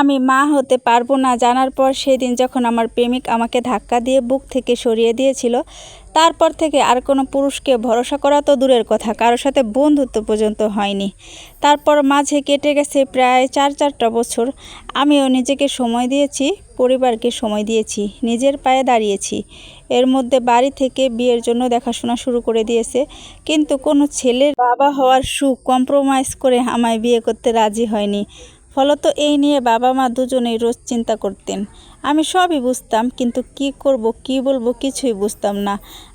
আমি মা হতে পারব না জানার পর সেদিন যখন আমার প্রেমিক আমাকে ধাক্কা দিয়ে বুক থেকে সরিয়ে দিয়েছিল, তারপর থেকে আর কোনো পুরুষকে ভরসা করা তো দূরের কথা কারোর সাথে বন্ধুত্ব পর্যন্ত হয়নি। তারপর মাঝে কেটে গেছে প্রায় চার চারটা বছর। আমিও নিজেকে সময় দিয়েছি, পরিবারকে সময় দিয়েছি, নিজের পায়ে দাঁড়িয়েছি। এর মধ্যে বাড়ি থেকে বিয়ের জন্য দেখাশোনা শুরু করে দিয়েছে, কিন্তু কোনো ছেলের বাবা হওয়ার সুখ কম্প্রোমাইজ করে আমায় বিয়ে করতে রাজি হয়নি। ফলত এই নিয়ে বাবা মা দুজনেই রোজ চিন্তা করতেন। আমি সবই বুঝতাম, কিন্তু কি করব, কি বলব কিছুই বুঝতাম না।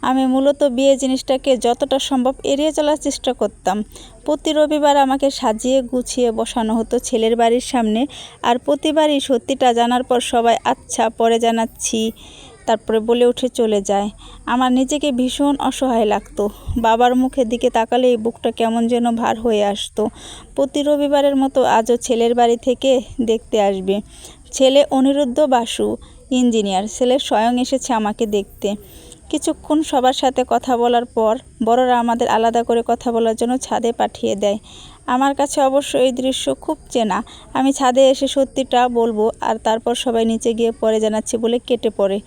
আমি মূলত বিয়ে জিনিসটাকে যতটা সম্ভব এড়িয়ে চলার চেষ্টা করতাম। প্রতি রবিবার আমাকে সাজিয়ে গুছিয়ে বসানো হতো ছেলের বাড়ির সামনে, আর প্রতিবারই সত্যিটা জানার পর সবাই আচ্ছা পরে জানাচ্ছি। তারপরে বলে উঠে চলে যায়। আমার নিজেকে ভীষণ অসহায় লাগতো। বাবার মুখের দিকে তাকালে এই বুকটা কেমন যেন ভার হয়ে আসতো। প্রতি রবিবারের মতো আজও ছেলের বাড়ি থেকে দেখতে আসবে। ছেলে অনিরুদ্ধ বাসু, ইঞ্জিনিয়ার। ছেলে স্বয়ং এসেছে আমাকে দেখতে। কিছুক্ষণ সবার সাথে কথা বলার পর বড়রা আমাদের আলাদা করে কথা বলার জন্য ছাদে পাঠিয়ে দেয়। আমার কাছে অবশ্য এই দৃশ্য খুব চেনা। আমি ছাদে এসে সত্যিটা বলব আর তারপর সবাই নিচে গিয়ে পরে জানাচ্ছি বলে কেটে পড়ে।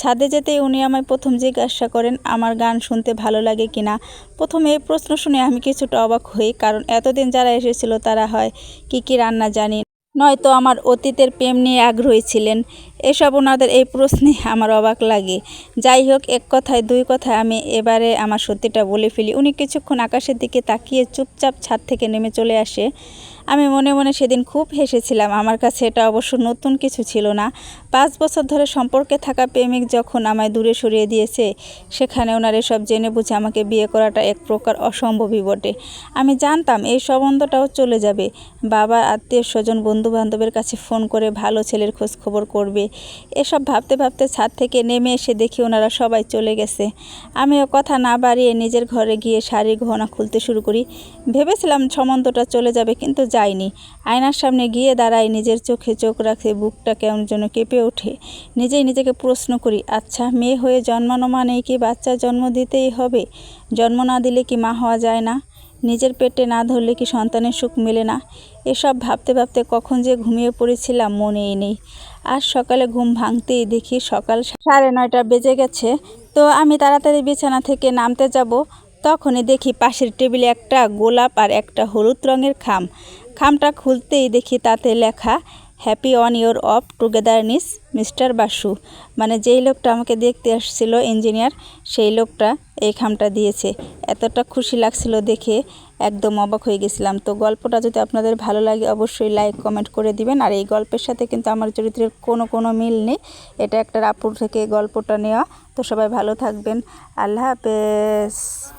ছাদে যেতেই উনি আমায় প্রথম জিজ্ঞাসা করেন, আমার গান শুনতে ভালো লাগে কিনা প্রথমে এই প্রশ্ন শুনে আমি কিছুটা অবাক হই, কারণ এতদিন যারা এসেছিল তারা হয়, কি কি রান্না জানি? নয়তো আমার অতীতের প্রেম নিয়ে আগ্রহী ছিলেন। এসব ওনাদের এই প্রশ্নে আমার অবাক লাগে। যাই হোক, এক কথায়, দুই কথায় আমি এবারে আমার সত্যিটা বলে ফেলি। উনি কিছুক্ষণ আকাশের দিকে তাকিয়ে চুপচাপ ছাদ থেকে নেমে চলে আসে। আমি মনে মনে সেদিন খুব হেসেছিলাম। আমার কাছে এটা অবশ্য নতুন কিছু ছিল না। পাঁচ বছর ধরে সম্পর্কে থাকা প্রেমিক যখন আমায় দূরে সরিয়ে দিয়েছে, সেখানে ওনার এসব জেনে বুঝে আমাকে বিয়ে করাটা এক প্রকার অসম্ভবই বটে। আমি জানতাম এই সম্বন্ধটাও চলে যাবে। বাবার আত্মীয়, স্বজন বন্ধু বান্ধবের কাছে ফোন করে ভালো ছেলের খোঁজ খবর করবে। এসব ভাবতে ভাবতে ছাদ থেকে নেমে এসে দেখি ওনারা সবাই চলে গেছে। আমিও কথা না বাড়িয়ে নিজের ঘরে গিয়ে শাড়ি গহনা খুলতে শুরু করি। ভেবেছিলাম সম্বন্ধটা চলে যাবে কিন্তু যায়নি। আয়নার সামনে গিয়ে দাঁড়াই নিজের চোখে চোখ রাখে বুকটা কেমন যেন কেঁপে ওঠে। নিজেই নিজেকে প্রশ্ন করি আচ্ছা মেয়ে হয়ে জন্মানো মানেই কি বাচ্চা জন্ম দিতেই হবে? জন্ম না দিলে কি মা হওয়া যায় না? নিজের পেটে না ধরলে কি সন্তানের সুখ মেলে না? এসব ভাবতে ভাবতে কখন যে ঘুমিয়ে পড়েছিলাম মনেই নেই। আর সকালে ঘুম ভাঙতেই দেখি সকাল সাড়ে নয়টা বেজে গেছে। তো আমি তাড়াতাড়ি বিছানা থেকে নামতে যাব। তখনই দেখি পাশের টেবিলে একটা গোলাপ আর একটা হলুদ রঙের খাম। খামটা খুলতেই দেখি তাতে লেখা happy on your of togetherness, mister Basu. মানে যেই লোকটা আমাকে দেখতে আসছিল, ইঞ্জিনিয়ার, সেই লোকটা এই খামটা দিয়েছে। এতটা খুশি লাগছিল দেখে, একদম অবাক হয়ে গেছিলাম। তো গল্পটা যদি আপনাদের ভালো লাগে, অবশ্যই লাইক, কমেন্ট করে দিবেন। আর এই গল্পের সাথে কিন্তু আমার চরিত্রের কোনো কোনো মিল নেই। এটা একটা রাপুর থেকে গল্পটা নেওয়া। তো সবাই ভালো থাকবেন। আল্লাহ হাফেজ।